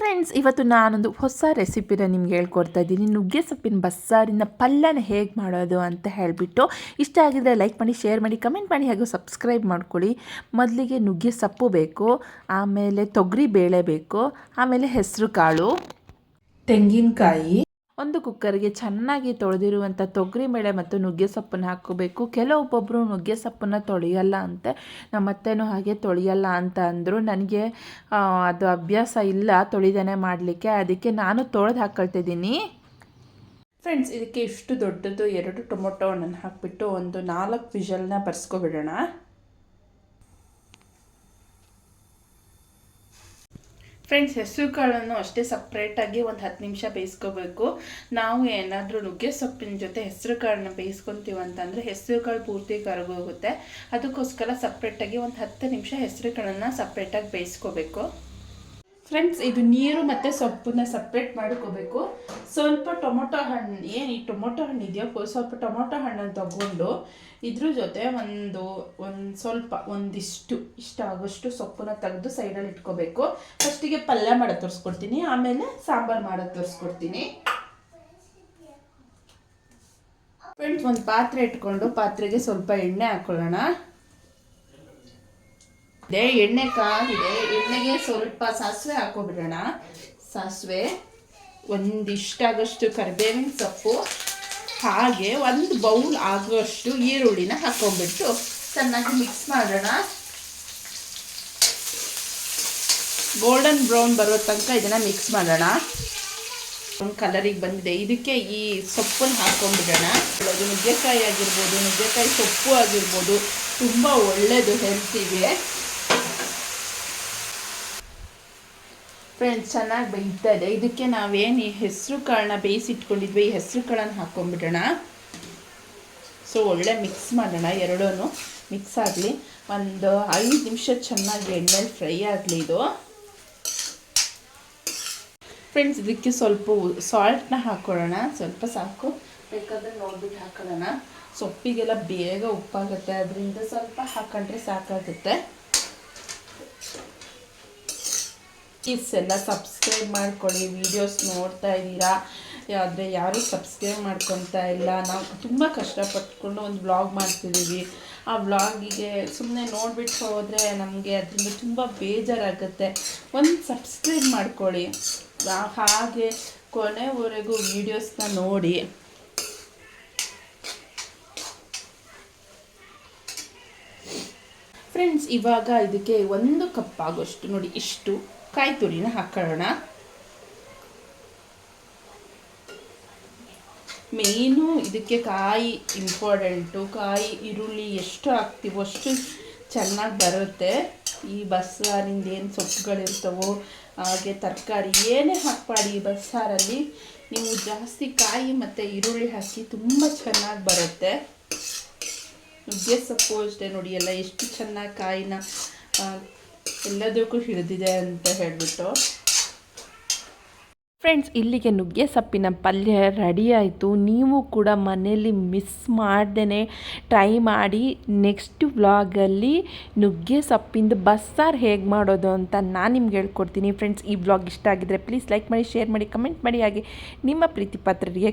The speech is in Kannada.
ಫ್ರೆಂಡ್ಸ್ ಇವತ್ತು ನಾನೊಂದು ಹೊಸ ರೆಸಿಪಿನ ನಿಮ್ಗೆ ಹೇಳ್ಕೊಡ್ತಾ ಇದ್ದೀನಿ. ನುಗ್ಗೆ ಸೊಪ್ಪಿನ ಬಸ್ಸಾರಿನ ಪಲ್ಯನ ಹೇಗೆ ಮಾಡೋದು ಅಂತ ಹೇಳಿಬಿಟ್ಟು ಇಷ್ಟ ಆಗಿದ್ರೆ ಲೈಕ್ ಮಾಡಿ ಶೇರ್ ಮಾಡಿ ಕಮೆಂಟ್ ಮಾಡಿ ಹಾಗೂ ಸಬ್ಸ್ಕ್ರೈಬ್ ಮಾಡ್ಕೊಳ್ಳಿ. ಮೊದಲಿಗೆ ನುಗ್ಗೆ ಸೊಪ್ಪು ಬೇಕು, ಆಮೇಲೆ ತೊಗರಿ ಬೇಳೆ ಬೇಕು, ಆಮೇಲೆ ಹೆಸರು ಕಾಳು ತೆಂಗಿನಕಾಯಿ. ಒಂದು ಕುಕ್ಕರ್ಗೆ ಚೆನ್ನಾಗಿ ತೊಳೆದಿರುವಂಥ ತೊಗರಿ ಮೇಳೆ ಮತ್ತು ನುಗ್ಗೆ ಸೊಪ್ಪನ್ನು ಹಾಕೋಬೇಕು ಕೆಲವೊಬ್ಬೊಬ್ಬರು ನುಗ್ಗೆ ಸೊಪ್ಪನ್ನು ತೊಳೆಯಲ್ಲ ಅಂತೆ ನಮ್ಮ ಅತ್ತೆನೂ ಹಾಗೆ ತೊಳೆಯಲ್ಲ ಅಂತ ಅಂದರು. ನನಗೆ ಅದು ಅಭ್ಯಾಸ ಇಲ್ಲ, ತೊಳಿದಾನೆ ಮಾಡಲಿಕ್ಕೆ. ಅದಕ್ಕೆ ನಾನು ತೊಳೆದು ಹಾಕ್ಕೊಳ್ತಿದ್ದೀನಿ ಫ್ರೆಂಡ್ಸ್, ಇದಕ್ಕೆ ಇಷ್ಟು ದೊಡ್ಡದು ಎರಡು ಟೊಮೊಟೊ ಹಣ್ಣನ್ನು ಹಾಕಿಬಿಟ್ಟು ಒಂದು ನಾಲ್ಕು ವಿಷಲ್ನ ಬರ್ಸ್ಕೊಬಿಡೋಣ. ಫ್ರೆಂಡ್ಸ್ ಹೆಸರು ಕಾಳನ್ನು ಅಷ್ಟೇ ಸಪ್ರೇಟಾಗಿ ಒಂದು ಹತ್ತು ನಿಮಿಷ ಬೇಯಿಸ್ಕೋಬೇಕು. ನಾವು ಏನಾದರೂ ನುಗ್ಗೆ ಸೊಪ್ಪಿನ ಜೊತೆ ಹೆಸರು ಕಾಳನ್ನ ಬೇಯಿಸ್ಕೊತೀವಿ ಅಂತಂದರೆ ಹೆಸರು ಕಾಳು ಪೂರ್ತಿ ಕರಗೋಗುತ್ತೆ. ಅದಕ್ಕೋಸ್ಕರ ಸಪ್ರೇಟಾಗಿ ಒಂದು ಹತ್ತು ನಿಮಿಷ ಹೆಸರು ಕಾಳನ್ನು ಸಪ್ರೇಟಾಗಿ ಬೇಯಿಸ್ಕೋಬೇಕು. ಫ್ರೆಂಡ್ಸ್ ಇದು ನೀರು ಮತ್ತು ಸೊಪ್ಪನ್ನ ಸಪ್ರೇಟ್ ಮಾಡ್ಕೋಬೇಕು. ಸ್ವಲ್ಪ ಟೊಮೊಟೊ ಹಣ್ಣು, ಏನು ಈ ಟೊಮೊಟೊ ಹಣ್ಣು ಇದೆಯೋ ಸ್ವಲ್ಪ ಟೊಮೊಟೊ ಹಣ್ಣನ್ನು ತಗೊಂಡು ಇದ್ರ ಜೊತೆ ಒಂದು ಒಂದು ಸ್ವಲ್ಪ, ಒಂದಿಷ್ಟು, ಇಷ್ಟ ಆಗೋಷ್ಟು ಸೊಪ್ಪನ್ನ ತೆಗೆದು ಸೈಡಲ್ಲಿ ಇಟ್ಕೋಬೇಕು. ಫಸ್ಟಿಗೆ ಪಲ್ಯ ಮಾಡೋದು ತೋರಿಸ್ಕೊಡ್ತೀನಿ, ಆಮೇಲೆ ಸಾಂಬಾರು ಮಾಡೋದು ತೋರಿಸ್ಕೊಡ್ತೀನಿ. ಫ್ರೆಂಡ್ಸ್ ಒಂದು ಪಾತ್ರೆ ಇಟ್ಕೊಂಡು ಪಾತ್ರೆಗೆ ಸ್ವಲ್ಪ ಎಣ್ಣೆ ಹಾಕ್ಕೊಳ್ಳೋಣ ಇದೆ ಎಣ್ಣೆ ಕಾಗಿದೆ ಎಣ್ಣೆಗೆ ಸ್ವಲ್ಪ ಸಾಸಿವೆ ಹಾಕೋಬಿಡೋಣ. ಸಾಸಿವೆ, ಒಂದಿಷ್ಟಾಗಷ್ಟು ಕರಿಬೇವಿನ ಸೊಪ್ಪು, ಹಾಗೆ ಒಂದು ಬೌಲ್ ಆಗುವಷ್ಟು ಈರುಳ್ಳಿನ ಹಾಕೊಂಡ್ಬಿಟ್ಟು ಚೆನ್ನಾಗಿ ಮಿಕ್ಸ್ ಮಾಡೋಣ. ಗೋಲ್ಡನ್ ಬ್ರೌನ್ ಬರೋ ತನಕ ಇದನ್ನು ಮಿಕ್ಸ್ ಮಾಡೋಣ. ಒಂದು ಕಲರಿಗೆ ಬಂದಿದೆ. ಇದಕ್ಕೆ ಈ ಸೊಪ್ಪನ್ನು ಹಾಕೊಂಡ್ಬಿಡೋಣ ನುಗ್ಗೆಕಾಯಿ ಆಗಿರ್ಬೋದು, ನುಗ್ಗೆಕಾಯಿ ಸೊಪ್ಪು ಆಗಿರ್ಬೋದು, ತುಂಬ ಒಳ್ಳೆಯದು ಹೆಲ್ತಿಗೆ ಫ್ರೆಂಡ್ಸ್ ಚೆನ್ನಾಗಿ ಬೇಯ್ತಾ ಇದೆ. ಇದಕ್ಕೆ ನಾವೇನು ಈ ಹೆಸರು ಕಾಳನ್ನ ಬೇಯಿಸಿಟ್ಕೊಂಡಿದ್ವಿ, ಈ ಹೆಸರು ಕಾಳನ್ನು ಹಾಕ್ಕೊಂಬಿಡೋಣ ಸೊ ಒಳ್ಳೆ ಮಿಕ್ಸ್ ಮಾಡೋಣ ಎರಡೂ ಮಿಕ್ಸ್ ಆಗಲಿ. ಒಂದು ಐದು ನಿಮಿಷ ಚೆನ್ನಾಗಿ ಎಣ್ಣೆಲಿ ಫ್ರೈ ಆಗಲಿ ಇದು. ಫ್ರೆಂಡ್ಸ್ ಇದಕ್ಕೆ ಸ್ವಲ್ಪ ಸಾಲ್ಟ್ನ ಹಾಕ್ಕೊಳ್ಳೋಣ ಸ್ವಲ್ಪ ಸಾಕು. ಬೇಕಾದ್ರೆ ನೋಡ್ಬಿಟ್ಟು ಹಾಕೊಳ್ಳೋಣ. ಸೊಪ್ಪಿಗೆಲ್ಲ ಬೇಗ ಉಪ್ಪಾಗುತ್ತೆ. ಅದರಿಂದ ಸ್ವಲ್ಪ ಹಾಕೊಂಡ್ರೆ ಸಾಕಾಗುತ್ತೆ. ಪ್ಲೀಸ್ ಎಲ್ಲ ಸಬ್ಸ್ಕ್ರೈಬ್ ಮಾಡ್ಕೊಳ್ಳಿ ವೀಡಿಯೋಸ್ ನೋಡ್ತಾ ಇದ್ದೀರಾ? ಆದರೆ ಯಾರೂ ಸಬ್ಸ್ಕ್ರೈಬ್ ಮಾಡ್ಕೊತಾ ಇಲ್ಲ. ನಾವು ತುಂಬ ಕಷ್ಟಪಟ್ಕೊಂಡು ಒಂದು ಬ್ಲಾಗ್ ಮಾಡ್ತಿದ್ದೀವಿ. ಆ ವ್ಲಾಗಿಗೆ ಸುಮ್ಮನೆ ನೋಡಿಬಿಟ್ಟು ಹೋದರೆ ನಮಗೆ ಅದರಿಂದ ತುಂಬ ಬೇಜಾರಾಗುತ್ತೆ. ಒಂದು ಸಬ್ಸ್ಕ್ರೈಬ್ ಮಾಡ್ಕೊಳ್ಳಿ. ಹಾಗೆ ಕೊನೆವರೆಗೂ ವೀಡಿಯೋಸ್ನ ನೋಡಿ. ಫ್ರೆಂಡ್ಸ್ ಇವಾಗ ಇದಕ್ಕೆ ಒಂದು ಕಪ್ ಆಗೋಷ್ಟು ನೋಡಿ, ಇಷ್ಟು. ಕಾಯಿ ತುರಿನ ಹಾಕೊಳ್ಳೋಣ ಮೇನು ಇದಕ್ಕೆ ಕಾಯಿ ಇಂಪಾರ್ಟೆಂಟು ಕಾಯಿ, ಈರುಳ್ಳಿ ಎಷ್ಟು ಹಾಕ್ತೀವೋ ಅಷ್ಟು ಚೆನ್ನಾಗಿ ಬರುತ್ತೆ. ಈ ಬಸ್ಸಾರಿಂದ ಏನು ಸೊಪ್ಪುಗಳಿರ್ತವೋ ಹಾಗೆ ತರಕಾರಿ ಏನೇ ಹಾಕ್ಬಾಡಿ ಈ ಬಸ್ಸಾರಲ್ಲಿ ನೀವು ಜಾಸ್ತಿ ಕಾಯಿ ಮತ್ತು ಈರುಳ್ಳಿ ಹಾಕಿ ತುಂಬ ಚೆನ್ನಾಗಿ ಬರುತ್ತೆ. ನುಗ್ಗೆ ಸೊಪ್ಪು ಅಷ್ಟೇ ನೋಡಿ ಎಲ್ಲ ಎಷ್ಟು ಚೆನ್ನಾಗಿ ಕಾಯಿನ ಎಲ್ಲದಕ್ಕೂ ಹಿಡಿದಿದೆ ಅಂತ ಹೇಳಿಬಿಟ್ಟು. ಫ್ರೆಂಡ್ಸ್ ಇಲ್ಲಿಗೆ ನುಗ್ಗೆ ಸೊಪ್ಪಿನ ಪಲ್ಯ ರೆಡಿ ಆಯಿತು. ನೀವು ಕೂಡ ಮನೆಯಲ್ಲಿ ಮಿಸ್ ಮಾಡ್ದೇ ಟ್ರೈ ಮಾಡಿ ನೆಕ್ಸ್ಟ್ ವ್ಲಾಗಲ್ಲಿ ನುಗ್ಗೆ ಸೊಪ್ಪಿಂದು ಬಸ್ಸಾರು ಹೇಗೆ ಮಾಡೋದು ಅಂತ ನಾನು ನಿಮ್ಗೆ ಹೇಳ್ಕೊಡ್ತೀನಿ. ಫ್ರೆಂಡ್ಸ್ ಈ ವ್ಲಾಗ್ ಇಷ್ಟ ಆಗಿದ್ರೆ ಪ್ಲೀಸ್ ಲೈಕ್ ಮಾಡಿ ಶೇರ್ ಮಾಡಿ ಕಮೆಂಟ್ ಮಾಡಿ. ಹಾಗೆ ನಿಮ್ಮ ಪ್ರೀತಿ ಪಾತ್ರರಿಗೆ